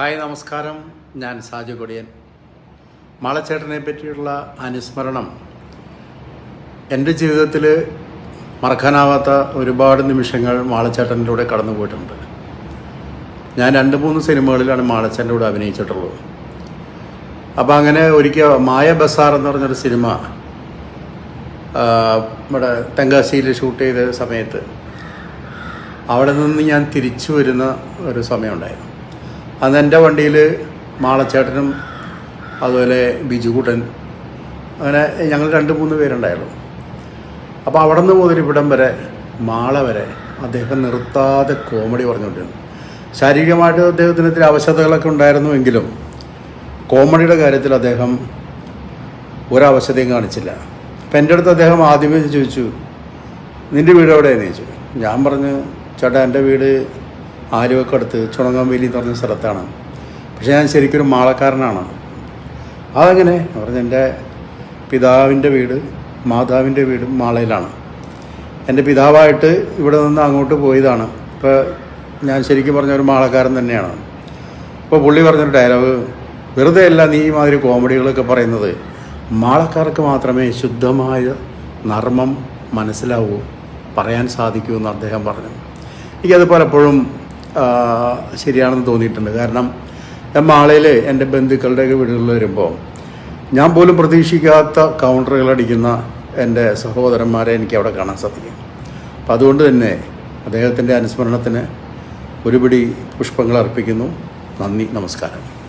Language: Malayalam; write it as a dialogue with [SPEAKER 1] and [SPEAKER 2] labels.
[SPEAKER 1] ഹായ് നമസ്കാരം. ഞാൻ സാജു കൊടിയൻ. മാളച്ചേട്ടനെ പറ്റിയുള്ള അനുസ്മരണം എന്റെ ജീവിതത്തിൽ മറക്കാനാവാത്ത ഒരുപാട് നിമിഷങ്ങൾ മാളച്ചേട്ടനിലൂടെ കടന്നു പോയിട്ടുണ്ട്. ഞാൻ രണ്ട് മൂന്ന് സിനിമകളിലാണ് മാളച്ചേട്ടന്റെ കൂടെ അഭിനയിച്ചിട്ടുള്ളത്. അപ്പോൾ അങ്ങനെ ഒരിക്കൽ മായ ബസാർ എന്ന് പറഞ്ഞൊരു സിനിമ ഇവിടെ തെങ്കാശിയിൽ ഷൂട്ട് ചെയ്ത സമയത്ത് അവിടെ നിന്ന് ഞാൻ തിരിച്ചു വരുന്ന ഒരു സമയമുണ്ടായിരുന്നു. അന്ന് എന്റെ വണ്ടിയിൽ മാളച്ചേട്ടനും അതുപോലെ ബിജുകൂട്ടൻ അങ്ങനെ ഞങ്ങൾ രണ്ട് മൂന്ന് പേരുണ്ടായുള്ളൂ അപ്പോൾ അവിടെ നിന്ന് മുതൽ ഇവിടം വരെ മാള വരെ അദ്ദേഹം നിർത്താതെ കോമഡി പറഞ്ഞുകൊണ്ടിരുന്നു. ശാരീരികമായിട്ട് അദ്ദേഹത്തിന് ഇത്തിരി അവശതകളൊക്കെ ഉണ്ടായിരുന്നുവെങ്കിലും കോമഡിയുടെ കാര്യത്തിൽ അദ്ദേഹം ഒരവശതയും കാണിച്ചില്ല. അപ്പം എന്റെ അടുത്ത് അദ്ദേഹം ആദ്യമേ ചോദിച്ചു നിന്റെ വീട് എവിടെയാണെന്ന് ചോദിച്ചു. ഞാൻ പറഞ്ഞു ചേട്ടാ എന്റെ വീട് ആലുവക്കടുത്ത് ചുണങ്ങാമ്പേലി എന്ന് പറഞ്ഞ സ്ഥലത്താണ്. പക്ഷേ ഞാൻ ശരിക്കൊരു മാളക്കാരനാണ്. അതങ്ങനെ? പറഞ്ഞ എന്റെ പിതാവിന്റെ വീട് മാതാവിന്റെ വീടും മാളയിലാണ്. എന്റെ പിതാവായിട്ട് ഇവിടെ നിന്ന് അങ്ങോട്ട് പോയതാണ്. ഇപ്പോൾ ഞാൻ ശരിക്കും പറഞ്ഞ ഒരു മാളക്കാരൻ തന്നെയാണ്. അപ്പോൾ പുള്ളി പറഞ്ഞൊരു ഡയലോഗ് വെറുതെ അല്ല നീ ഈ മാതിരി കോമഡികളൊക്കെ പറയുന്നത്. മാളക്കാർക്ക് മാത്രമേ ശുദ്ധമായ നർമ്മം മനസ്സിലാവൂ പറയാൻ സാധിക്കൂ എന്ന് അദ്ദേഹം പറഞ്ഞു. എനിക്കത് പലപ്പോഴും ശരിയാണെന്ന് തോന്നിയിട്ടുണ്ട്. കാരണം ഞാൻ മാളയിൽ എന്റെ ബന്ധുക്കളുടെയൊക്കെ വീടുകളിൽ വരുമ്പോൾ ഞാൻ പോലും പ്രതീക്ഷിക്കാത്ത കൗണ്ടറുകൾ അടിക്കുന്ന എന്റെ സഹോദരന്മാരെ എനിക്ക് അവിടെ കാണാൻ സാധിക്കും. അപ്പം അതുകൊണ്ട് തന്നെ അദ്ദേഹത്തിന്റെ അനുസ്മരണത്തിന് ഒരുപിടി പുഷ്പങ്ങൾ അർപ്പിക്കുന്നു. നന്ദി നമസ്കാരം.